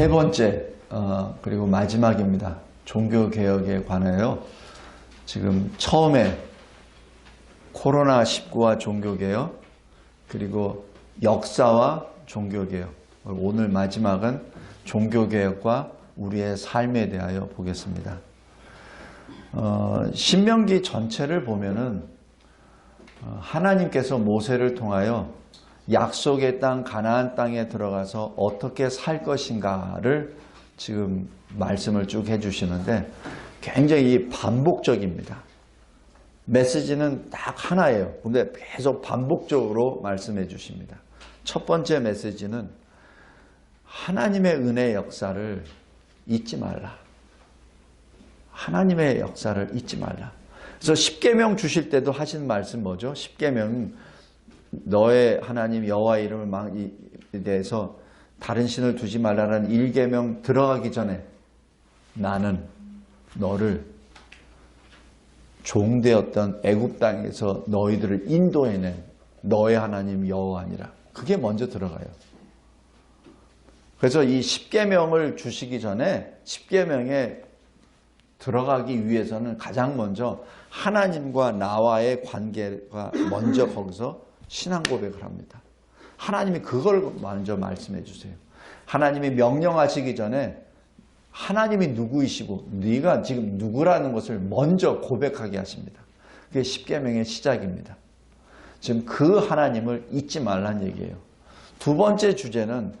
세 번째 어, 그리고 마지막입니다. 종교 개혁에 관하여 지금 처음에 코로나 19와 종교 개혁 그리고 역사와 종교 개혁 오늘 마지막은 종교 개혁과 우리의 삶에 대하여 보겠습니다. 어, 신명기 전체를 보면은 어, 하나님께서 모세를 통하여 약속의 땅 가나안 땅에 들어가서 어떻게 살 것인가를 지금 말씀을 쭉 해주시는데 굉장히 반복적입니다. 메시지는 딱 하나예요. 근데 계속 반복적으로 말씀해 주십니다. 첫 번째 메시지는 하나님의 은혜 역사를 잊지 말라. 하나님의 역사를 잊지 말라. 그래서 10계명 주실 때도 하신 말씀 뭐죠? 10계명 너의 하나님 여호와 이름을 망에 대해서 다른 신을 두지 말라는 1계명 들어가기 전에 나는 너를 종되었던 애굽 땅에서 너희들을 인도해낸 너의 하나님 여호와니라. 그게 먼저 들어가요. 그래서 이 10계명을 주시기 전에 10계명에 들어가기 위해서는 가장 먼저 하나님과 나와의 관계가 먼저 거기서 신앙 고백을 합니다. 하나님이 그걸 먼저 말씀해 주세요. 하나님이 명령하시기 전에 하나님이 누구이시고 네가 지금 누구라는 것을 먼저 고백하게 하십니다. 그게 십계명의 시작입니다. 지금 그 하나님을 잊지 말란 얘기예요. 두 번째 주제는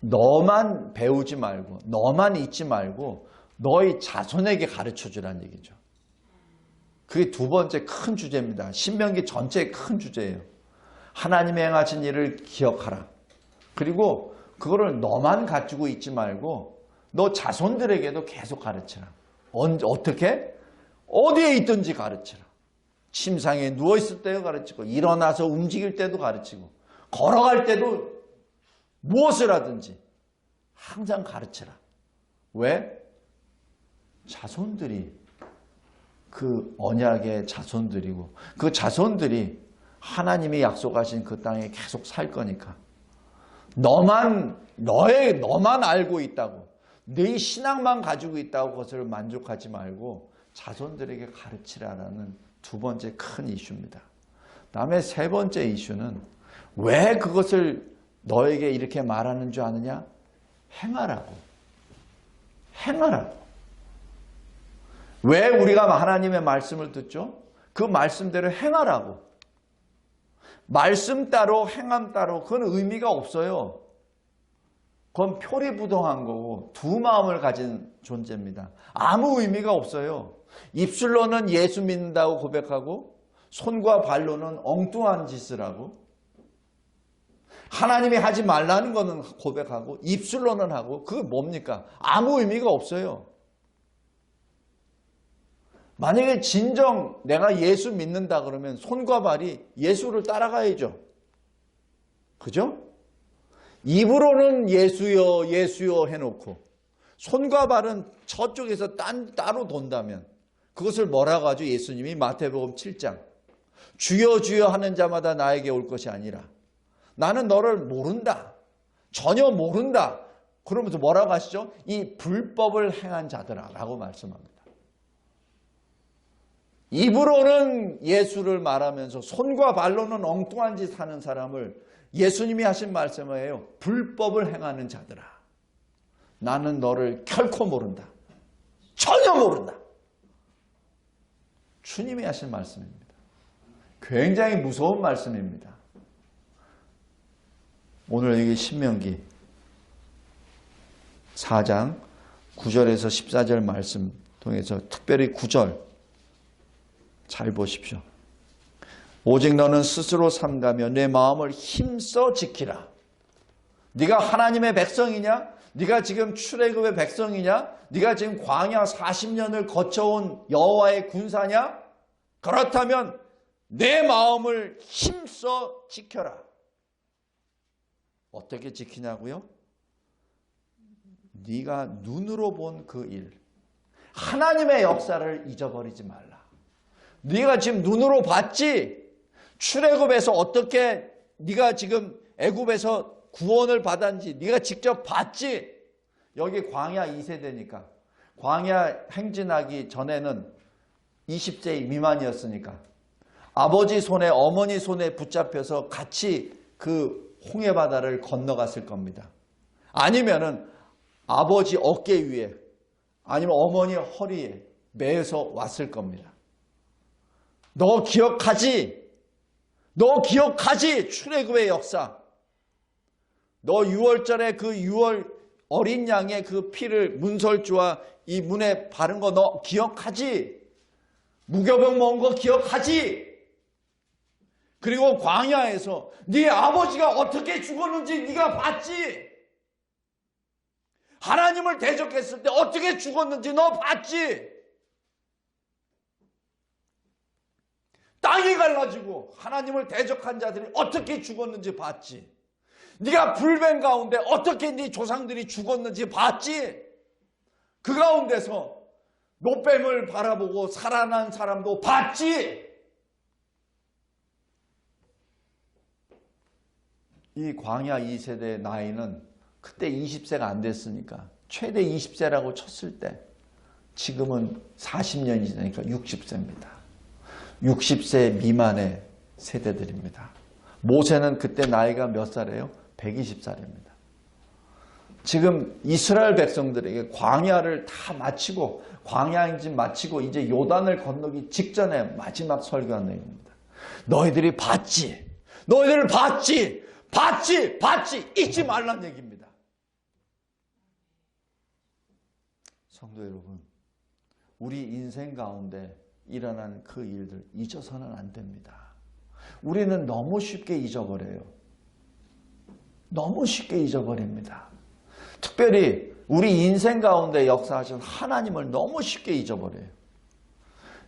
너만 배우지 말고 너만 잊지 말고 너희 자손에게 가르쳐 주란 얘기죠. 그게 두 번째 큰 주제입니다. 신명기 전체의 큰 주제예요. 하나님의 행하신 일을 기억하라. 그리고 그거를 너만 가지고 있지 말고 너 자손들에게도 계속 가르치라. 언제, 어떻게? 어디에 있든지 가르치라. 침상에 누워있을 때도 가르치고, 일어나서 움직일 때도 가르치고, 걸어갈 때도 무엇을 하든지 항상 가르치라. 왜? 자손들이 그 언약의 자손들이고, 그 자손들이 하나님이 약속하신 그 땅에 계속 살 거니까. 너만, 너의, 너만 알고 있다고. 네 신앙만 가지고 있다고 그것을 만족하지 말고 자손들에게 가르치라라는 두 번째 큰 이슈입니다. 다음에 세 번째 이슈는 왜 그것을 너에게 이렇게 말하는 줄 아느냐? 행하라고. 행하라고. 왜 우리가 하나님의 말씀을 듣죠? 그 말씀대로 행하라고. 말씀 따로 행함 따로 그건 의미가 없어요. 그건 표리부동한 거고 두 마음을 가진 존재입니다. 아무 의미가 없어요. 입술로는 예수 믿는다고 고백하고 손과 발로는 엉뚱한 짓을 하고 하나님이 하지 말라는 거는 고백하고 입술로는 하고 그게 뭡니까? 아무 의미가 없어요. 만약에 진정 내가 예수 믿는다 그러면 손과 발이 예수를 따라가야죠. 그죠? 입으로는 예수여 예수여 해놓고 손과 발은 저쪽에서 딴 따로 돈다면 그것을 뭐라고 하죠? 예수님이 마태복음 7장 주여 주여 하는 자마다 나에게 올 것이 아니라 나는 너를 모른다. 전혀 모른다. 그러면서 뭐라고 하시죠? 이 불법을 행한 자들아 라고 말씀합니다. 입으로는 예수를 말하면서 손과 발로는 엉뚱한 짓 하는 사람을 예수님이 하신 말씀이에요. 불법을 행하는 자들아. 나는 너를 결코 모른다. 전혀 모른다. 주님이 하신 말씀입니다. 굉장히 무서운 말씀입니다. 오늘 여기 신명기 4장 9절에서 14절 말씀 통해서 특별히 9절 잘 보십시오. 오직 너는 스스로 삼가며 내 마음을 힘써 지키라. 네가 하나님의 백성이냐? 네가 지금 출애굽의 백성이냐? 네가 지금 광야 40년을 거쳐온 여호와의 군사냐? 그렇다면 내 마음을 힘써 지켜라. 어떻게 지키냐고요? 네가 눈으로 본 그 일, 하나님의 역사를 잊어버리지 말라. 네가 지금 눈으로 봤지? 출애굽에서 어떻게 네가 지금 애굽에서 구원을 받았는지 네가 직접 봤지? 여기 광야 2세대니까 광야 행진하기 전에는 20세 미만이었으니까 아버지 손에 어머니 손에 붙잡혀서 같이 그 홍해 바다를 건너갔을 겁니다. 아니면은 아버지 어깨 위에 아니면 어머니 허리에 매서 왔을 겁니다. 너 기억하지? 너 기억하지? 출애굽의 역사. 너 6월절에 그 6월 어린 양의 그 피를 문설주와 이 문에 바른 거 너 기억하지? 무교병 먹은 거 기억하지? 그리고 광야에서 네 아버지가 어떻게 죽었는지 네가 봤지? 하나님을 대적했을 때 어떻게 죽었는지 너 봤지? 땅이 갈라지고 하나님을 대적한 자들이 어떻게 죽었는지 봤지? 네가 불뱀 가운데 어떻게 네 조상들이 죽었는지 봤지? 그 가운데서 노뱀을 바라보고 살아난 사람도 봤지? 이 광야 2세대의 나이는 그때 20세가 안 됐으니까 최대 20세라고 쳤을 때 지금은 40년이 지나니까 60세입니다. 60세 미만의 세대들입니다. 모세는 그때 나이가 몇 살이에요? 120살입니다. 지금 이스라엘 백성들에게 광야를 다 마치고 광야 행진 마치고 이제 요단을 건너기 직전에 마지막 설교한 내용입니다. 너희들이 봤지? 너희들 봤지? 봤지? 봤지? 잊지 말란 얘기입니다. 성도 여러분, 우리 인생 가운데 일어난 그 일들 잊어서는 안 됩니다. 우리는 너무 쉽게 잊어버려요. 너무 쉽게 잊어버립니다. 특별히 우리 인생 가운데 역사하신 하나님을 너무 쉽게 잊어버려요.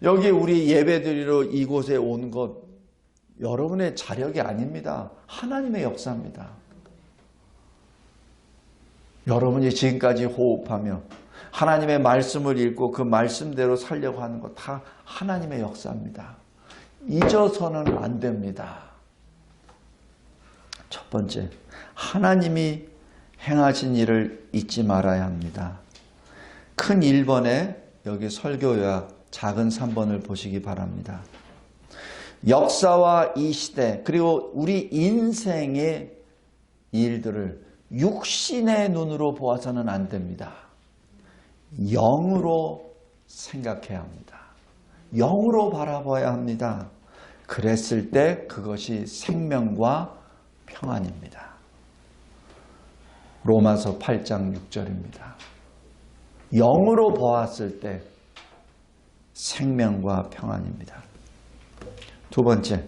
여기 우리 예배드리러 이곳에 온 것 여러분의 자력이 아닙니다. 하나님의 역사입니다. 여러분이 지금까지 호흡하며 하나님의 말씀을 읽고 그 말씀대로 살려고 하는 것 다 하나님의 역사입니다. 잊어서는 안 됩니다. 첫 번째, 하나님이 행하신 일을 잊지 말아야 합니다. 큰 1번에 여기 설교 요약 작은 3번을 보시기 바랍니다. 역사와 이 시대 그리고 우리 인생의 일들을 육신의 눈으로 보아서는 안 됩니다. 영으로 생각해야 합니다. 영으로 바라봐야 합니다. 그랬을 때 그것이 생명과 평안입니다. 로마서 8장 6절입니다. 영으로 보았을 때 생명과 평안입니다. 두 번째,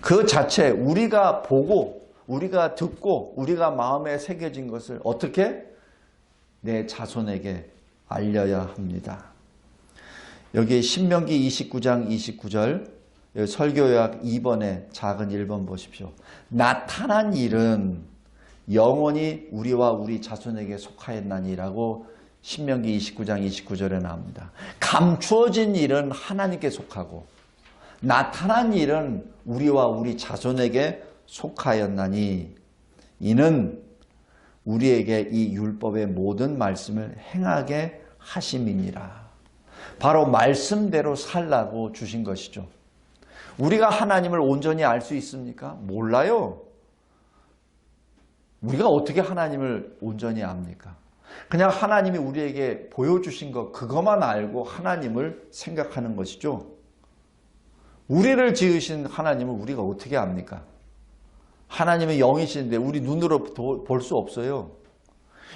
그 자체 우리가 보고 우리가 듣고 우리가 마음에 새겨진 것을 어떻게 내 자손에게 알려야 합니다. 여기 신명기 29장 29절 설교약 2번에 작은 1번 보십시오. 나타난 일은 영원히 우리와 우리 자손에게 속하였나니라고 신명기 29장 29절에 나옵니다. 감추어진 일은 하나님께 속하고 나타난 일은 우리와 우리 자손에게 속하였나니 이는 우리에게 이 율법의 모든 말씀을 행하게 하심이니라. 바로 말씀대로 살라고 주신 것이죠. 우리가 하나님을 온전히 알 수 있습니까? 몰라요. 우리가 어떻게 하나님을 온전히 압니까? 그냥 하나님이 우리에게 보여주신 것, 그것만 알고 하나님을 생각하는 것이죠. 우리를 지으신 하나님을 우리가 어떻게 압니까? 하나님의 영이신데 우리 눈으로 볼 수 없어요.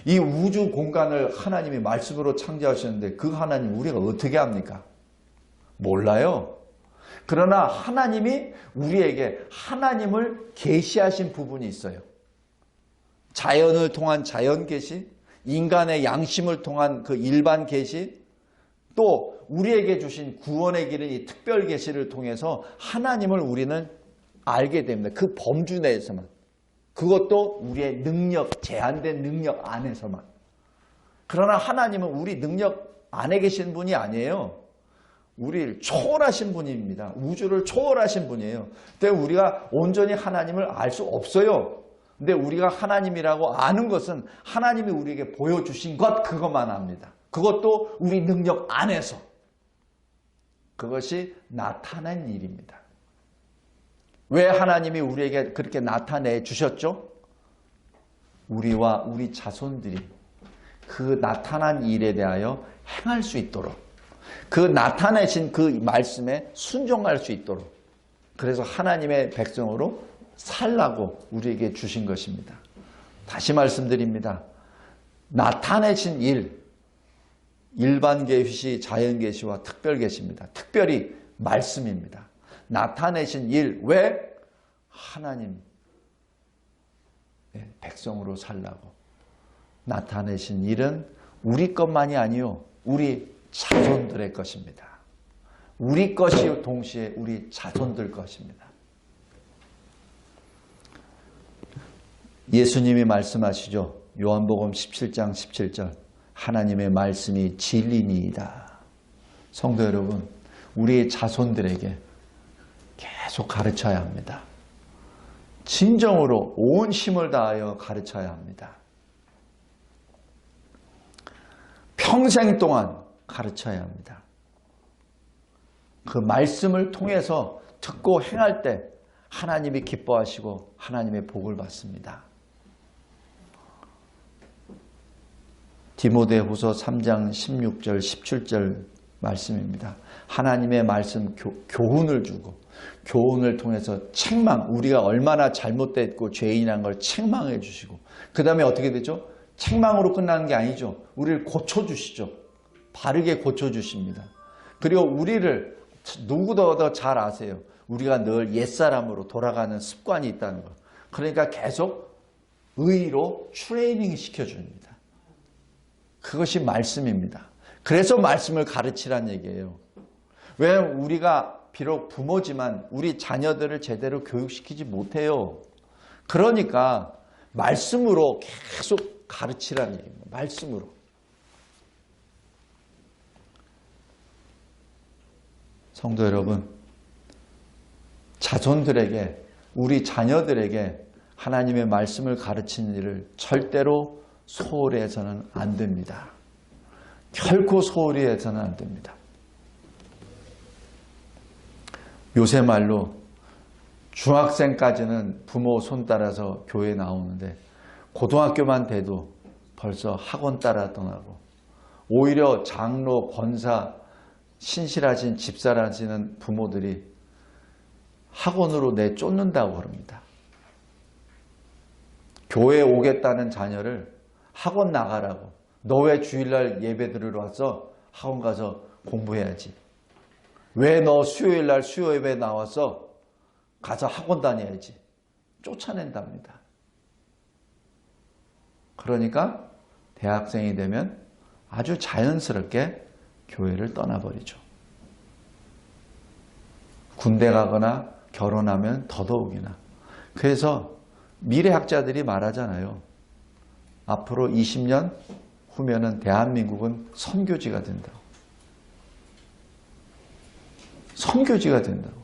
이 우주 공간을 하나님이 말씀으로 창조하셨는데 그 하나님 우리가 어떻게 합니까? 몰라요. 그러나 하나님이 우리에게 하나님을 계시하신 부분이 있어요. 자연을 통한 자연 계시, 인간의 양심을 통한 그 일반 계시, 또 우리에게 주신 구원의 길은 이 특별 계시를 통해서 하나님을 우리는 알게 됩니다. 그 범주 내에서만. 그것도 우리의 능력, 제한된 능력 안에서만. 그러나 하나님은 우리 능력 안에 계신 분이 아니에요. 우리를 초월하신 분입니다. 우주를 초월하신 분이에요. 때문에 우리가 온전히 하나님을 알 수 없어요. 근데 우리가 하나님이라고 아는 것은 하나님이 우리에게 보여주신 것 그것만 압니다. 그것도 우리 능력 안에서 그것이 나타낸 일입니다. 왜 하나님이 우리에게 그렇게 나타내 주셨죠? 우리와 우리 자손들이 그 나타난 일에 대하여 행할 수 있도록 그 나타내신 그 말씀에 순종할 수 있도록 그래서 하나님의 백성으로 살라고 우리에게 주신 것입니다. 다시 말씀드립니다. 나타내신 일, 일반 계시, 자연 계시와 특별 계시입니다. 특별히 말씀입니다. 나타내신 일, 왜? 하나님 의 백성으로 살라고. 나타내신 일은 우리 것만이 아니요. 우리 자손들의 것입니다. 우리 것이 동시에 우리 자손들 것입니다. 예수님이 말씀하시죠. 요한복음 17장 17절. 하나님의 말씀이 진리니이다. 성도 여러분, 우리의 자손들에게 계속 가르쳐야 합니다. 진정으로 온 힘을 다하여 가르쳐야 합니다. 평생 동안 가르쳐야 합니다. 그 말씀을 통해서 듣고 행할 때 하나님이 기뻐하시고 하나님의 복을 받습니다. 디모데후서 3장 16절 17절 말씀입니다. 하나님의 말씀 교, 교훈을 주고 교훈을 통해서 책망 우리가 얼마나 잘못됐고 죄인한 걸 책망해 주시고 그 다음에 어떻게 되죠? 책망으로 끝나는 게 아니죠. 우리를 고쳐 주시죠. 바르게 고쳐 주십니다. 그리고 우리를 누구보다 더잘 아세요. 우리가 늘 옛사람으로 돌아가는 습관이 있다는 거. 그러니까 계속 의로 트레이닝 시켜줍니다. 그것이 말씀입니다. 그래서 말씀을 가르치란 얘기예요. 왜 우리가 비록 부모지만 우리 자녀들을 제대로 교육시키지 못해요. 그러니까 말씀으로 계속 가르치라는 얘기입니다. 말씀으로. 성도 여러분, 자손들에게, 우리 자녀들에게 하나님의 말씀을 가르치는 일을 절대로 소홀히 해서는 안 됩니다. 결코 소홀히 해서는 안 됩니다. 요새 말로 중학생까지는 부모 손 따라서 교회 나오는데 고등학교만 돼도 벌써 학원 따라 떠나고 오히려 장로, 권사, 신실하신 집사라시는 부모들이 학원으로 내쫓는다고 그럽니다. 교회에 오겠다는 자녀를 학원 나가라고. 너 왜 주일날 예배 들으러 왔어? 학원 가서 공부해야지. 왜 너 수요일날 수요 예배 나왔어? 가서 학원 다녀야지. 쫓아낸답니다. 그러니까 대학생이 되면 아주 자연스럽게 교회를 떠나버리죠. 군대 가거나 결혼하면 더더욱이나. 그래서 미래학자들이 말하잖아요. 앞으로 20년 후면은 대한민국은 선교지가 된다고. 선교지가 된다고.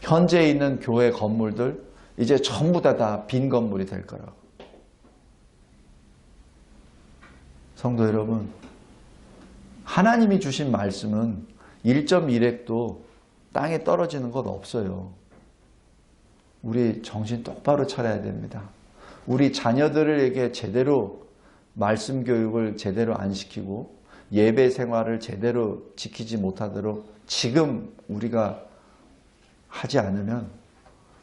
현재 있는 교회 건물들 이제 전부 다 다 빈 건물이 될 거라고. 성도 여러분, 하나님이 주신 말씀은 1.1핵도 땅에 떨어지는 것 없어요. 우리 정신 똑바로 차려야 됩니다. 우리 자녀들에게 제대로 말씀 교육을 제대로 안 시키고 예배 생활을 제대로 지키지 못하도록 지금 우리가 하지 않으면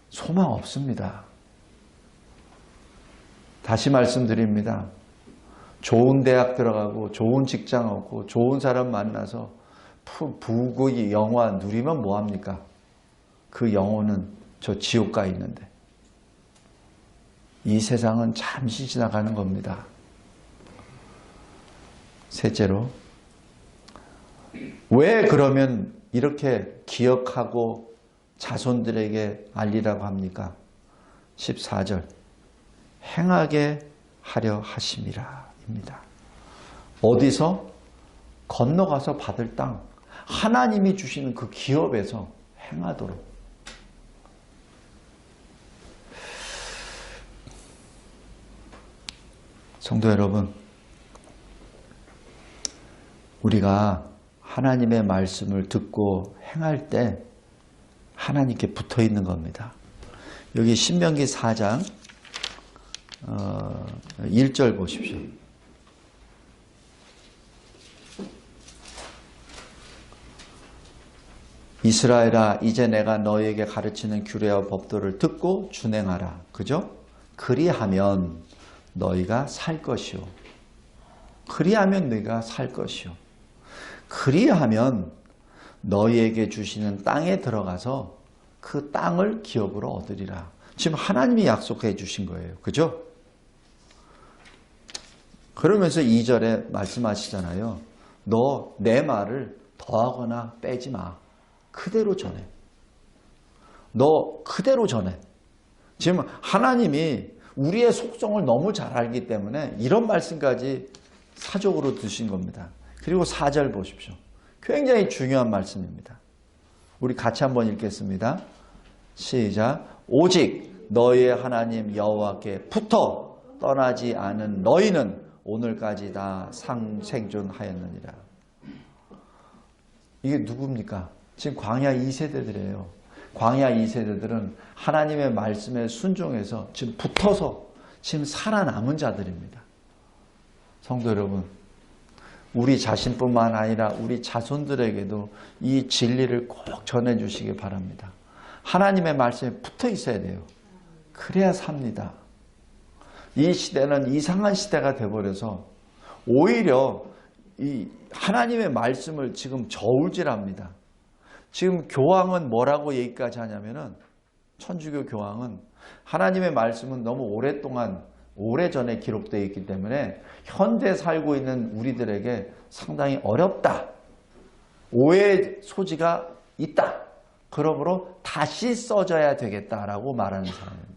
소망 없습니다. 다시 말씀드립니다. 좋은 대학 들어가고 좋은 직장 얻고 좋은 사람 만나서 부귀 영화 누리면 뭐합니까? 그 영혼은 저 지옥 가 있는데 이 세상은 잠시 지나가는 겁니다. 셋째로 왜 그러면 이렇게 기억하고 자손들에게 알리라고 합니까? 14절 행하게 하려 하심이라 입니다. 어디서? 건너가서 받을 땅 하나님이 주시는 그 기업에서 행하도록 성도 여러분, 우리가 하나님의 말씀을 듣고 행할 때 하나님께 붙어 있는 겁니다. 여기 신명기 4장 어, 1절 보십시오. 이스라엘아 이제 내가 너에게 가르치는 규례와 법도를 듣고 준행하라. 그죠? 그리하면 너희가 살 것이요. 그리하면 너희가 살 것이요. 그리하면 너희에게 주시는 땅에 들어가서 그 땅을 기업으로 얻으리라. 지금 하나님이 약속해 주신 거예요. 그죠? 그러면서 2절에 말씀하시잖아요. 너 내 말을 더하거나 빼지 마. 그대로 전해. 너 그대로 전해. 지금 하나님이 우리의 속성을 너무 잘 알기 때문에 이런 말씀까지 사적으로 드신 겁니다. 그리고 4절 보십시오. 굉장히 중요한 말씀입니다. 우리 같이 한번 읽겠습니다. 시작. 오직 너희의 하나님 여호와께 붙어 떠나지 않은 너희는 오늘까지 다 상 생존하였느니라. 이게 누굽니까? 지금 광야 2세대들이에요. 광야 2세대들은 하나님의 말씀에 순종해서 지금 붙어서 지금 살아남은 자들입니다. 성도 여러분, 우리 자신뿐만 아니라 우리 자손들에게도 이 진리를 꼭 전해주시기 바랍니다. 하나님의 말씀에 붙어 있어야 돼요. 그래야 삽니다. 이 시대는 이상한 시대가 돼버려서 오히려 이 하나님의 말씀을 지금 저울질합니다. 지금 교황은 뭐라고 얘기까지 하냐면은 천주교 교황은 하나님의 말씀은 너무 오랫동안 오래전에 기록되어 있기 때문에 현재 살고 있는 우리들에게 상당히 어렵다. 오해 소지가 있다. 그러므로 다시 써져야 되겠다라고 말하는 사람입니다.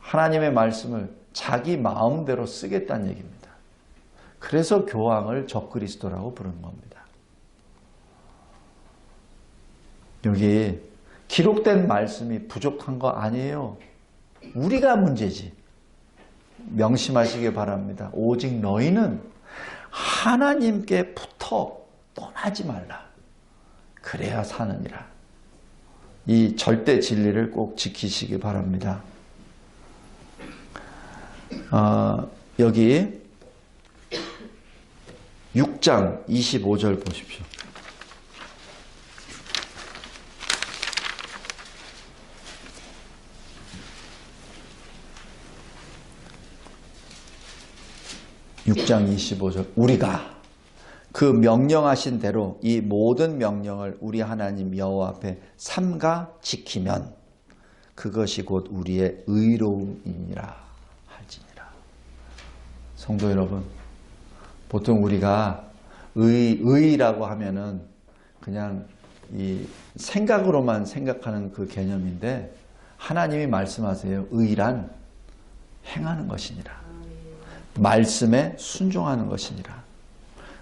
하나님의 말씀을 자기 마음대로 쓰겠다는 얘기입니다. 그래서 교황을 적그리스도라고 부르는 겁니다. 여기 기록된 말씀이 부족한 거 아니에요. 우리가 문제지. 명심하시기 바랍니다. 오직 너희는 하나님께 붙어 떠나지 말라. 그래야 사느니라. 이 절대 진리를 꼭 지키시기 바랍니다. 어, 여기 6장 25절 보십시오. 육장 25절 우리가 그 명령하신 대로 이 모든 명령을 우리 하나님 여호와 앞에 삼가 지키면 그것이 곧 우리의 의로움이니라 할지니라. 성도 여러분, 보통 우리가 의, 의라고 하면은 그냥 이 생각으로만 생각하는 그 개념인데 하나님이 말씀하세요. 의란 행하는 것이니라. 말씀에 순종하는 것이니라.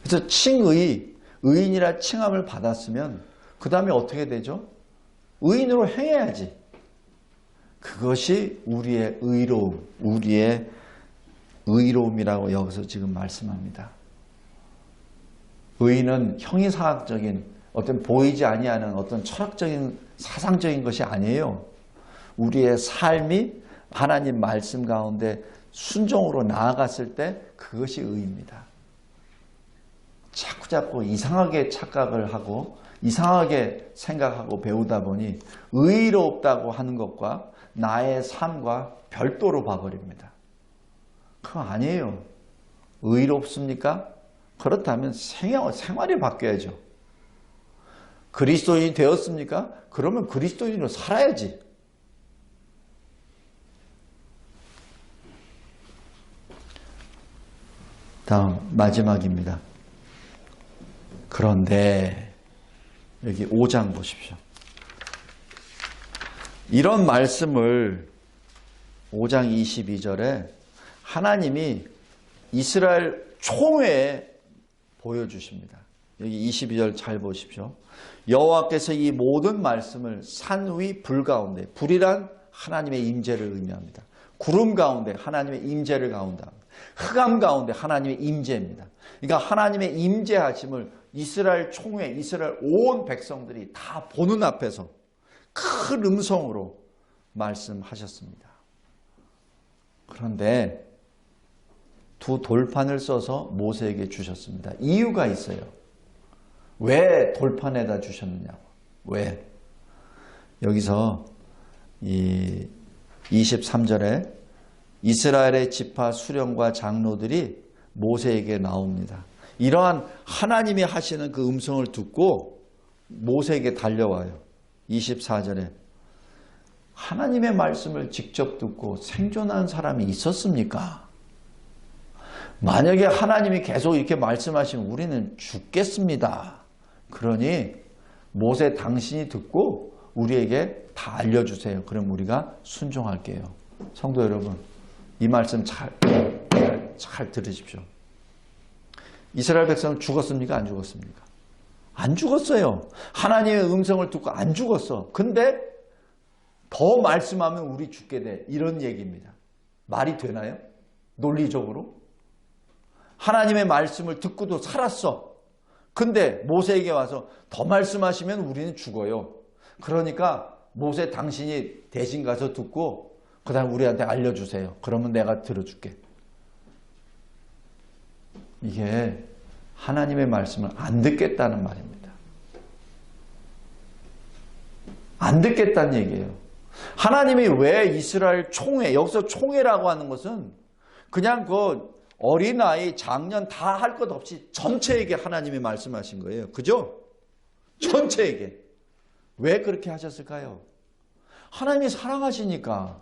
그래서 칭의, 의인이라 칭함을 받았으면 그 다음에 어떻게 되죠? 의인으로 행해야지. 그것이 우리의 의로움, 우리의 의로움이라고 여기서 지금 말씀합니다. 의인은 형이사학적인 어떤 보이지 아니하는 어떤 철학적인 사상적인 것이 아니에요. 우리의 삶이 하나님 말씀 가운데 순종으로 나아갔을 때 그것이 의입니다. 자꾸 자꾸 이상하게 착각을 하고 이상하게 생각하고 배우다 보니 의롭다고 하는 것과 나의 삶과 별도로 봐버립니다. 그거 아니에요. 의롭습니까? 그렇다면 생활, 생활이 바뀌어야죠. 그리스도인이 되었습니까? 그러면 그리스도인으로 살아야지. 다음 마지막입니다. 그런데 여기 5장 보십시오. 이런 말씀을 5장 22절에 하나님이 이스라엘 총회에 보여주십니다. 여기 22절 잘 보십시오. 여호와께서 이 모든 말씀을 산 위 불 가운데 불이란 하나님의 임재를 의미합니다. 구름 가운데 하나님의 임재를 가운데 흑암 가운데 하나님의 임재입니다. 그러니까 하나님의 임재하심을 이스라엘 총회, 이스라엘 온 백성들이 다 보는 앞에서 큰 음성으로 말씀하셨습니다. 그런데 두 돌판을 써서 모세에게 주셨습니다. 이유가 있어요. 왜 돌판에다 주셨느냐고. 왜? 여기서 이 23절에 이스라엘의 지파 수령과 장로들이 모세에게 나옵니다. 이러한 하나님이 하시는 그 음성을 듣고 모세에게 달려와요. 24절에 하나님의 말씀을 직접 듣고 생존한 사람이 있었습니까? 만약에 하나님이 계속 이렇게 말씀하시면 우리는 죽겠습니다. 그러니 모세 당신이 듣고 우리에게 다 알려주세요. 그럼 우리가 순종할게요. 성도 여러분, 이 말씀 잘, 잘, 잘 들으십시오. 이스라엘 백성은 죽었습니까? 안 죽었습니까? 안 죽었어요. 하나님의 음성을 듣고 안 죽었어. 근데 더 말씀하면 우리 죽게 돼. 이런 얘기입니다. 말이 되나요? 논리적으로? 하나님의 말씀을 듣고도 살았어. 근데 모세에게 와서 더 말씀하시면 우리는 죽어요. 그러니까 모세 당신이 대신 가서 듣고 그 다음 우리한테 알려주세요. 그러면 내가 들어줄게. 이게 하나님의 말씀을 안 듣겠다는 말입니다. 안 듣겠다는 얘기예요. 하나님이 왜 이스라엘 총회, 여기서 총회라고 하는 것은 그냥 그 어린아이, 장년 다 할 것 없이 전체에게 하나님이 말씀하신 거예요. 그죠? 전체에게. 왜 그렇게 하셨을까요? 하나님이 사랑하시니까.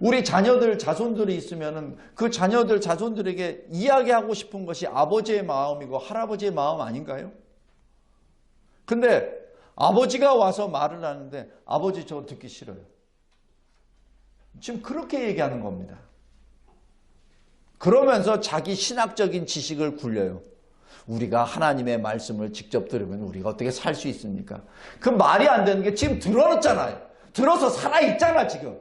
우리 자녀들, 자손들이 있으면 그 자녀들, 자손들에게 이야기하고 싶은 것이 아버지의 마음이고 할아버지의 마음 아닌가요? 근데 아버지가 와서 말을 하는데 아버지 저 듣기 싫어요. 지금 그렇게 얘기하는 겁니다. 그러면서 자기 신학적인 지식을 굴려요. 우리가 하나님의 말씀을 직접 들으면 우리가 어떻게 살 수 있습니까? 그 말이 안 되는 게 지금 들어놨잖아요. 들어서 살아있잖아, 지금.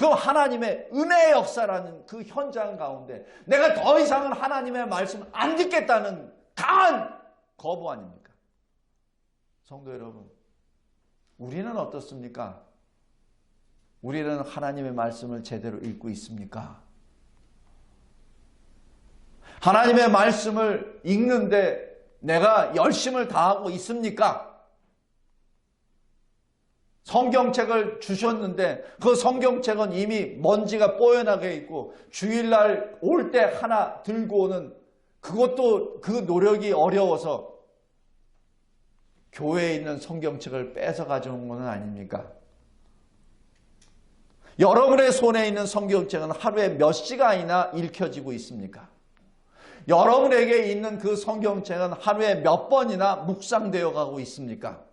그럼 하나님의 은혜의 역사라는 그 현장 가운데 내가 더 이상은 하나님의 말씀을 안 듣겠다는 강한 거부 아닙니까? 성도 여러분, 우리는 어떻습니까? 우리는 하나님의 말씀을 제대로 읽고 있습니까? 하나님의 말씀을 읽는데 내가 열심을 다하고 있습니까? 성경책을 주셨는데 그 성경책은 이미 먼지가 뽀연하게 있고 주일날 올 때 하나 들고 오는 그것도 그 노력이 어려워서 교회에 있는 성경책을 뺏어 가져온 것은 아닙니까? 여러분의 손에 있는 성경책은 하루에 몇 시간이나 읽혀지고 있습니까? 여러분에게 있는 그 성경책은 하루에 몇 번이나 묵상되어 가고 있습니까?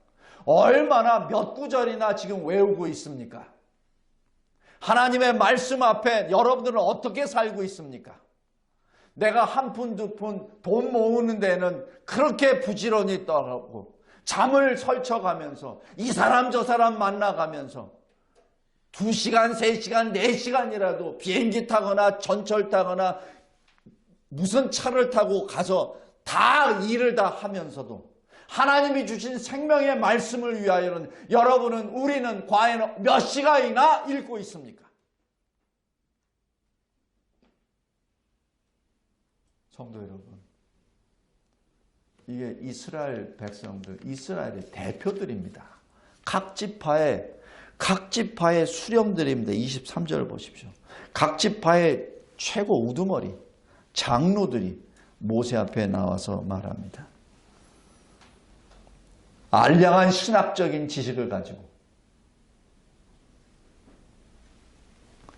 얼마나 몇 구절이나 지금 외우고 있습니까? 하나님의 말씀 앞에 여러분들은 어떻게 살고 있습니까? 내가 한 푼, 두 푼 돈 모으는 데는 그렇게 부지런히 떠가고 잠을 설쳐가면서 이 사람 저 사람 만나가면서 두 시간, 세 시간, 네 시간이라도 비행기 타거나 전철 타거나 무슨 차를 타고 가서 다 일을 다 하면서도 하나님이 주신 생명의 말씀을 위하여는 여러분은 우리는 과연 몇 시간이나 읽고 있습니까? 성도 여러분, 이게 이스라엘 백성들, 이스라엘의 대표들입니다. 각 지파의 각 지파의 수령들입니다. 23절 보십시오. 각 지파의 최고 우두머리 장로들이 모세 앞에 나와서 말합니다. 알량한 신학적인 지식을 가지고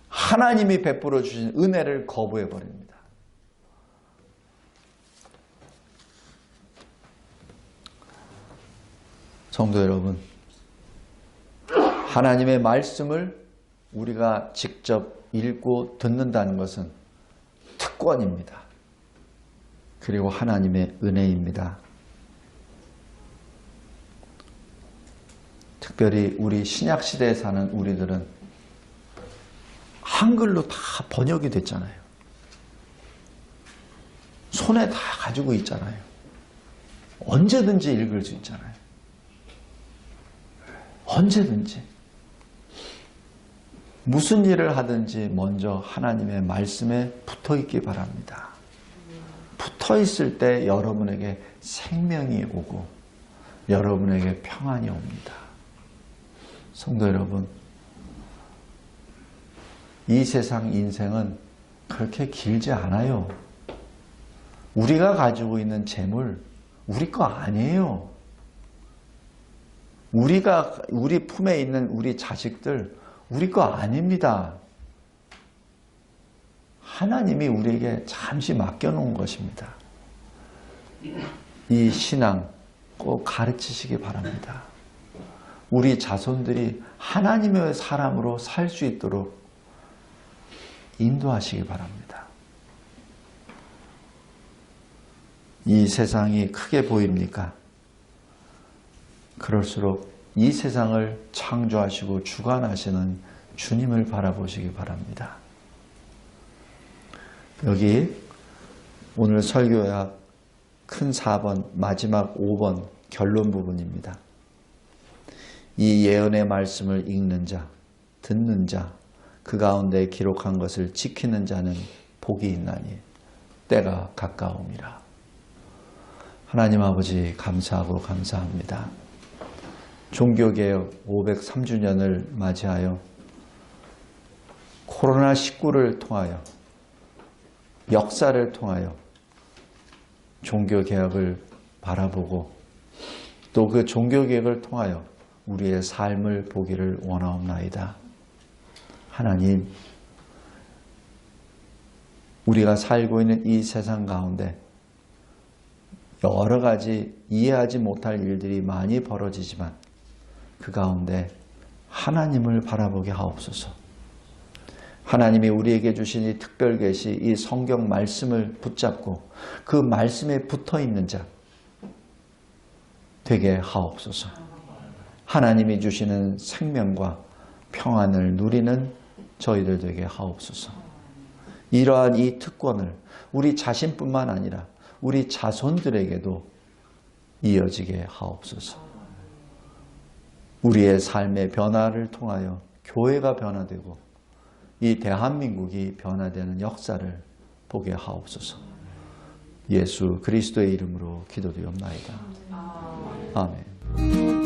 하나님이 베풀어 주신 은혜를 거부해 버립니다. 성도 여러분, 하나님의 말씀을 우리가 직접 읽고 듣는다는 것은 특권입니다. 그리고 하나님의 은혜입니다. 특별히 우리 신약 시대에 사는 우리들은 한글로 다 번역이 됐잖아요. 손에 다 가지고 있잖아요. 언제든지 읽을 수 있잖아요. 언제든지. 무슨 일을 하든지 먼저 하나님의 말씀에 붙어 있기 바랍니다. 붙어 있을 때 여러분에게 생명이 오고 여러분에게 평안이 옵니다. 성도 여러분, 이 세상 인생은 그렇게 길지 않아요. 우리가 가지고 있는 재물, 우리 거 아니에요. 우리가, 우리 품에 있는 우리 자식들, 우리 거 아닙니다. 하나님이 우리에게 잠시 맡겨놓은 것입니다. 이 신앙 꼭 가르치시기 바랍니다. 우리 자손들이 하나님의 사람으로 살 수 있도록 인도하시기 바랍니다. 이 세상이 크게 보입니까? 그럴수록 이 세상을 창조하시고 주관하시는 주님을 바라보시기 바랍니다. 여기 오늘 설교약 큰 4번, 마지막 5번 결론 부분입니다. 이 예언의 말씀을 읽는 자, 듣는 자, 그 가운데 기록한 것을 지키는 자는 복이 있나니 때가 가까움이라. 하나님 아버지 감사하고 감사합니다. 종교개혁 503주년을 맞이하여 코로나19를 통하여 역사를 통하여 종교개혁을 바라보고 또 그 종교개혁을 통하여 우리의 삶을 보기를 원하옵나이다. 하나님, 우리가 살고 있는 이 세상 가운데 여러 가지 이해하지 못할 일들이 많이 벌어지지만 그 가운데 하나님을 바라보게 하옵소서. 하나님이 우리에게 주신 이 특별 계시, 이 성경 말씀을 붙잡고 그 말씀에 붙어 있는 자 되게 하옵소서. 하나님이 주시는 생명과 평안을 누리는 저희들 되게 하옵소서. 이러한 이 특권을 우리 자신뿐만 아니라 우리 자손들에게도 이어지게 하옵소서. 우리의 삶의 변화를 통하여 교회가 변화되고 이 대한민국이 변화되는 역사를 보게 하옵소서. 예수 그리스도의 이름으로 기도드리옵나이다. 아멘.